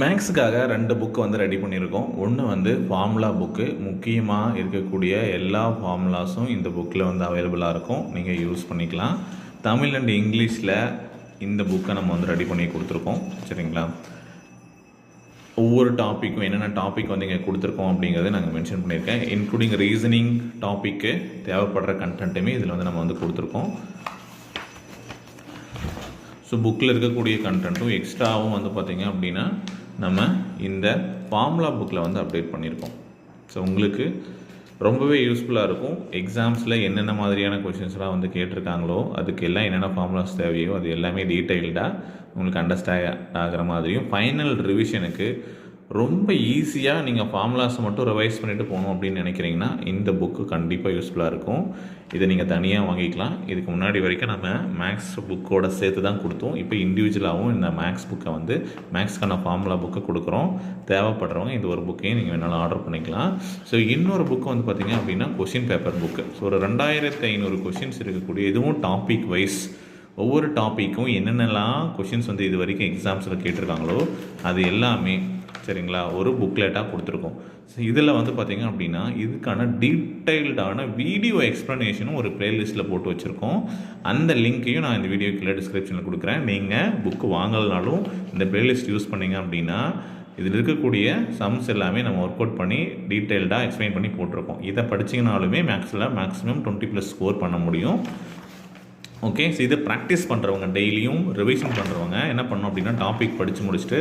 மேக்ஸுக்காக ரெண்டு புக்கு வந்து ரெடி பண்ணியிருக்கோம். ஒன்று வந்து ஃபார்முலா புக்கு முக்கியமாக இருக்கக்கூடிய எல்லா ஃபார்முலாஸும் இந்த புக்கில் வந்து அவைலபிளாக இருக்கும். நீங்கள் யூஸ் பண்ணிக்கலாம். தமிழ் அண்ட் இங்கிலீஷில் இந்த புக்கை நம்ம வந்து ரெடி பண்ணி கொடுத்துருக்கோம். சரிங்களா? ஒவ்வொரு டாப்பிக்கும் என்னென்ன டாபிக் வந்து இங்கே கொடுத்துருக்கோம் அப்படிங்கிறத நாங்கள் மென்ஷன் பண்ணியிருக்கேன். இன்க்ளூடிங் ரீசனிங் டாப்பிக்கு தேவைப்படுற கண்டென்ட்டுமே இதில் வந்து நம்ம வந்து கொடுத்துருக்கோம். ஸோ புக்கில் இருக்கக்கூடிய கண்டென்ட்டும் எக்ஸ்ட்ராவும் வந்து பார்த்திங்க அப்படின்னா நம்ம இந்த ஃபார்முலா புக்கில் வந்து அப்டேட் பண்ணியிருக்கோம் ஸோ உங்களுக்கு ரொம்பவே யூஸ்ஃபுல்லாக இருக்கும். எக்ஸாம்ஸில் என்னென்ன மாதிரியான கொஷின்ஸ்லாம் வந்து கேட்டிருக்காங்களோ அதுக்கு எல்லாம் என்னென்ன ஃபார்முலாஸ் தேவையோ அது எல்லாமே டீட்டெயில்டாக உங்களுக்கு அண்டர்ஸ்டாண்ட் ஆகிற மாதிரியும் ஃபைனல் ரிவிஷனுக்கு ரொம்ப ஈஸியாக நீங்கள் ஃபார்முலாஸ் மட்டும் ரிவைஸ் பண்ணிவிட்டு போகணும் அப்படின்னு நினைக்கிறீங்கன்னா இந்த புக்கு கண்டிப்பாக யூஸ்ஃபுல்லாக இருக்கும். இதை நீங்கள் தனியாக வாங்கிக்கலாம். இதுக்கு முன்னாடி வரைக்கும் நம்ம மேக்ஸ் புக்கோட சேர்த்து தான் கொடுத்தோம். இப்போ இண்டிவிஜுவலாகவும் இந்த மேக்ஸ் புக்கை வந்து மேக்ஸ்க்கான ஃபார்முலா புக்கை கொடுக்குறோம். தேவைப்படுறவங்க இந்த ஒரு புக்கையும் நீங்கள் வேணாலும் ஆர்டர் பண்ணிக்கலாம். ஸோ இன்னொரு புக்கு வந்து பார்த்திங்க அப்படின்னா கொஷின் பேப்பர் புக்கு ஸோ ஒரு ரெண்டாயிரத்து ஐநூறு கொஷின்ஸ் இருக்கக்கூடிய இதுவும் டாபிக் வைஸ் ஒவ்வொரு டாப்பிக்கும் என்னென்னலாம் கொஷின்ஸ் வந்து இது வரைக்கும் எக்ஸாம்ஸில் கேட்டிருக்காங்களோ அது எல்லாமே சரிங்களா? ஒரு புக்லெட்டாக கொடுத்துருக்கோம். ஸோ இதில் வந்து பார்த்திங்க அப்படின்னா இதுக்கான டீட்டெயில்டான வீடியோ எக்ஸ்ப்ளனேஷனும் ஒரு ப்ளேலிஸ்ட்டில் போட்டு வச்சுருக்கோம். அந்த லிங்க்கையும் நான் இந்த வீடியோ கீழே டிஸ்கிரிப்ஷனில் கொடுக்குறேன். நீங்கள் புக்கு வாங்கலனாலும் இந்த ப்ளேலிஸ்ட் யூஸ் பண்ணிங்க அப்படின்னா இதில் இருக்கக்கூடிய சம்ஸ் எல்லாமே நம்ம ஒர்க் அவுட் பண்ணி டீட்டெயில்டாக எக்ஸ்பிளைன் பண்ணி போட்டிருக்கோம். இதை படிச்சிங்கனாலுமே மேக்ஸில் மேக்ஸிமம் டுவெண்ட்டி ப்ளஸ் ஸ்கோர் பண்ண முடியும். ஓகே ஸோ இது ப்ராக்டிஸ் பண்ணுறவங்க டெய்லியும் ரிவிஷன் பண்ணுறவங்க என்ன பண்ணோம் அப்படின்னா டாபிக் படித்து முடிச்சுட்டு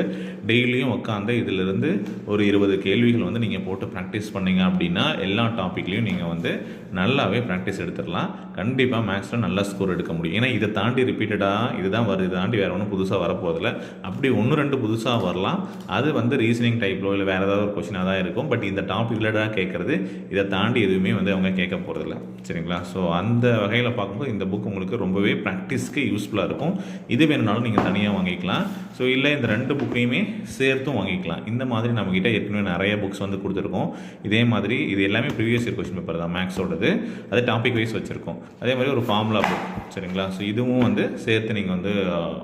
டெய்லியும் உட்காந்து இதிலிருந்து ஒரு இருபது கேள்விகள் வந்து நீங்கள் போட்டு ப்ராக்டிஸ் பண்ணீங்க அப்படின்னா எல்லா டாப்பிக்லேயும் நீங்கள் வந்து நல்லாவே ப்ராக்டிஸ் எடுத்துடலாம். கண்டிப்பாக மேக்ஸில் நல்ல ஸ்கோர் எடுக்க முடியும். ஏன்னா இதை தாண்டி ரிப்பீட்டடாக இதுதான் வருது இதை தாண்டி வேறு ஒன்றும் புதுசாக வரப்போதில்ல அப்படி ஒன்று ரெண்டு புதுசாக வரலாம். அது வந்து ரீசனிங் டைப்லோ இல்லை வேறு ஏதாவது ஒரு கொஷினாக தான் இருக்கும். பட் இந்த டாபிக் ரிலேட்டடாக கேட்குறது இதை தாண்டி எதுவுமே வந்து அவங்க கேட்க போகிறதில்ல சரிங்களா? ஸோ அந்த வகையில் பார்க்கும்போது இந்த புக் உங்களுக்கு ரொம்பவே ப்ராக்டிஸ்க்கு யூஸ்ஃபுல்லாக இருக்கும். இது வேணுனாலும் நீங்கள் தனியாக வாங்கிக்கலாம். ஸோ இல்லை இந்த ரெண்டு புக்கையுமே சேர்த்தும் வாங்கிக்கலாம். இந்த மாதிரி நம்மக்கிட்ட ஏற்கனவே நிறைய புக்ஸ் வந்து கொடுத்துருக்கோம். இதே மாதிரி இது எல்லாமே ப்ரீவியஸ் இயர் கொஸ்டின் பேப்பர் தான் மேக்ஸோடது அது டாபிக் வைஸ் வச்சுருக்கோம். அதே மாதிரி ஒரு ஃபார்முலா புக் சரிங்களா? ஸோ இதுவும் வந்து சேர்த்து நீங்கள் வந்து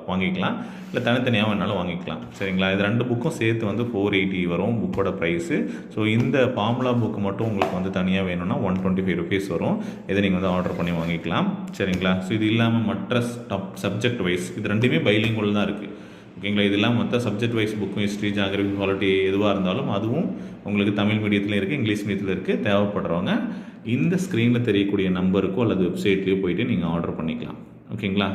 வாங்கிக்கலாம். இல்லை தனித்தனியாக வேணாலும் வாங்கிக்கலாம். சரிங்களா? இது ரெண்டு புக்கும் சேர்த்து வந்து ஃபோர் எயிட்டி வரும் புக்கோட ப்ரைஸு ஸோ இந்த ஃபார்முலா புக் மட்டும் உங்களுக்கு வந்து தனியாக வேணும்னா ஒன் டுவெண்ட்டி ஃபைவ் ருபீஸ் வரும். இதை நீங்கள் வந்து ஆர்டர் பண்ணி வாங்கிக்கலாம். சரிங்களா? ஸோ இது இல்லாமல் மற்ற டப் சப்ஜெக்ட் வைஸ் இது ரெண்டுமே பைலிங்குவல் தான் இருக்குது ஓகேங்களா இது இல்லாமல் மற்ற சப்ஜெக்ட் வைஸ் புக்கும் ஹிஸ்ட்ரி ஜாகிரபி குவாலிட்டி எதுவாக இருந்தாலும் அதுவும் உங்களுக்கு தமிழ் மீடியத்தில் இருக்குது இங்கிலீஷ் மீடியத்தில் இருக்குது தேவைப்படுறவங்க இந்த ஸ்க்ரீனில் தெரியக்கூடிய நம்பருக்கோ அல்லது வெப்சைட்லேயோ போயிட்டு நீங்கள் ஆர்டர் பண்ணிக்கலாம். ஓகேங்களா